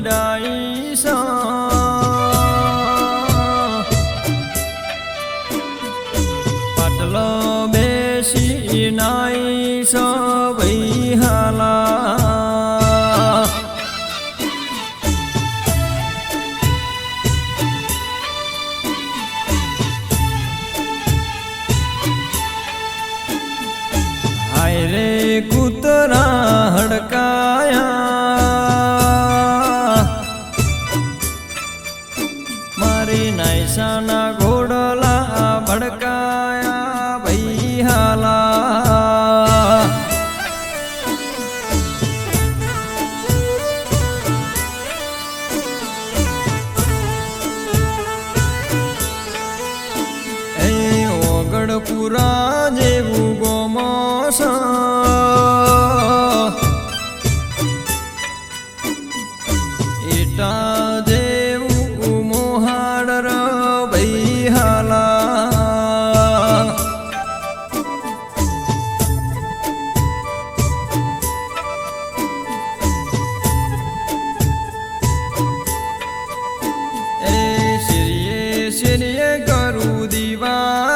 đại નૈસાના ઘોડલા ભડકાયા ભઈ હાલા એ ઓગળપુરા જેવું ગોમોસા છે ને કરું દીવા.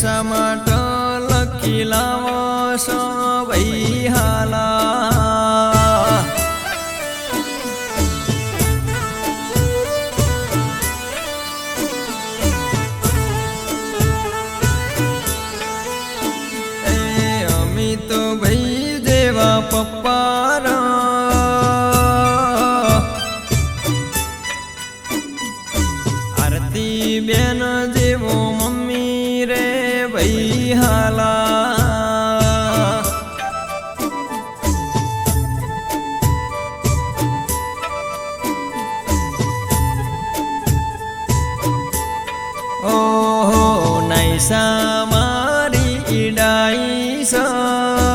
સમટ લખી લાવો સો હાલા એ અમી ભાઈ દેવા પપ્પા આરતી બેન જે પૈ હાલા ઓહો નૈસા મારી ઈડાઈ સા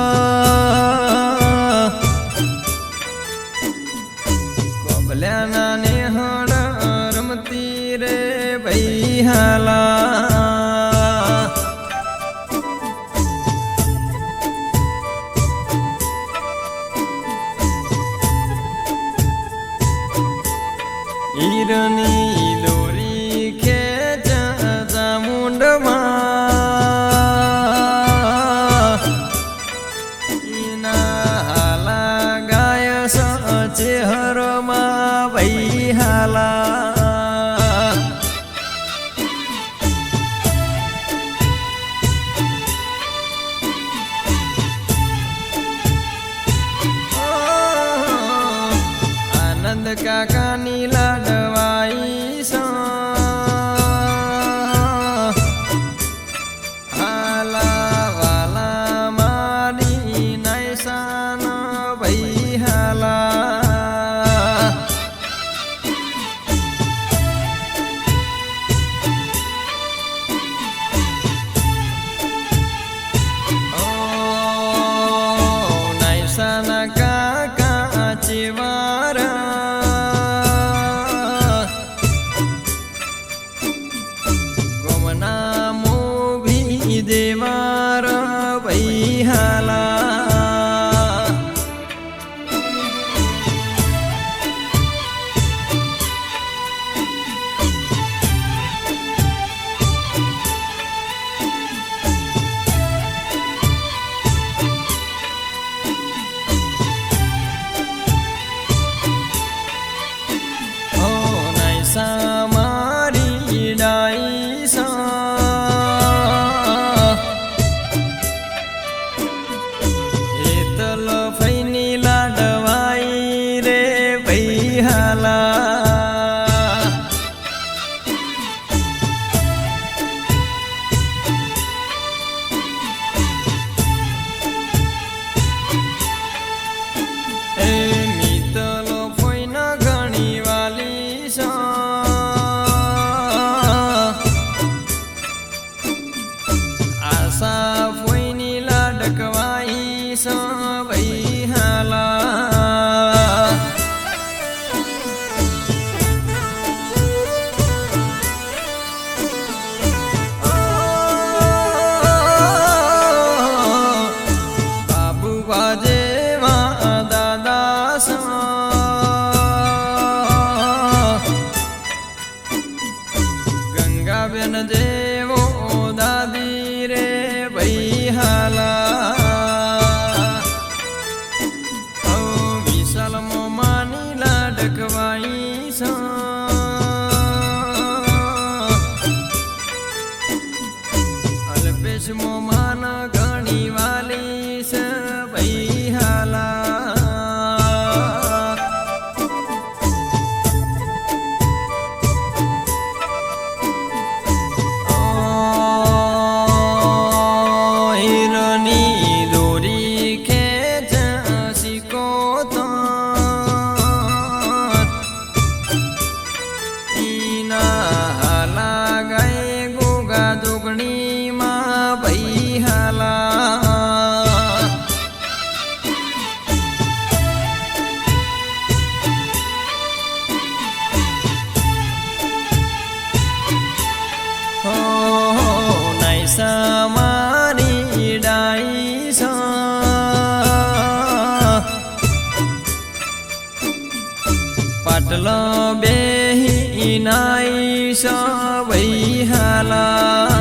I got kakanila સવૈ હાલા બાબુ વાજે વા દાદા ગંગાબેન જે પાટલો બે નાઈ સવૈ હાલા.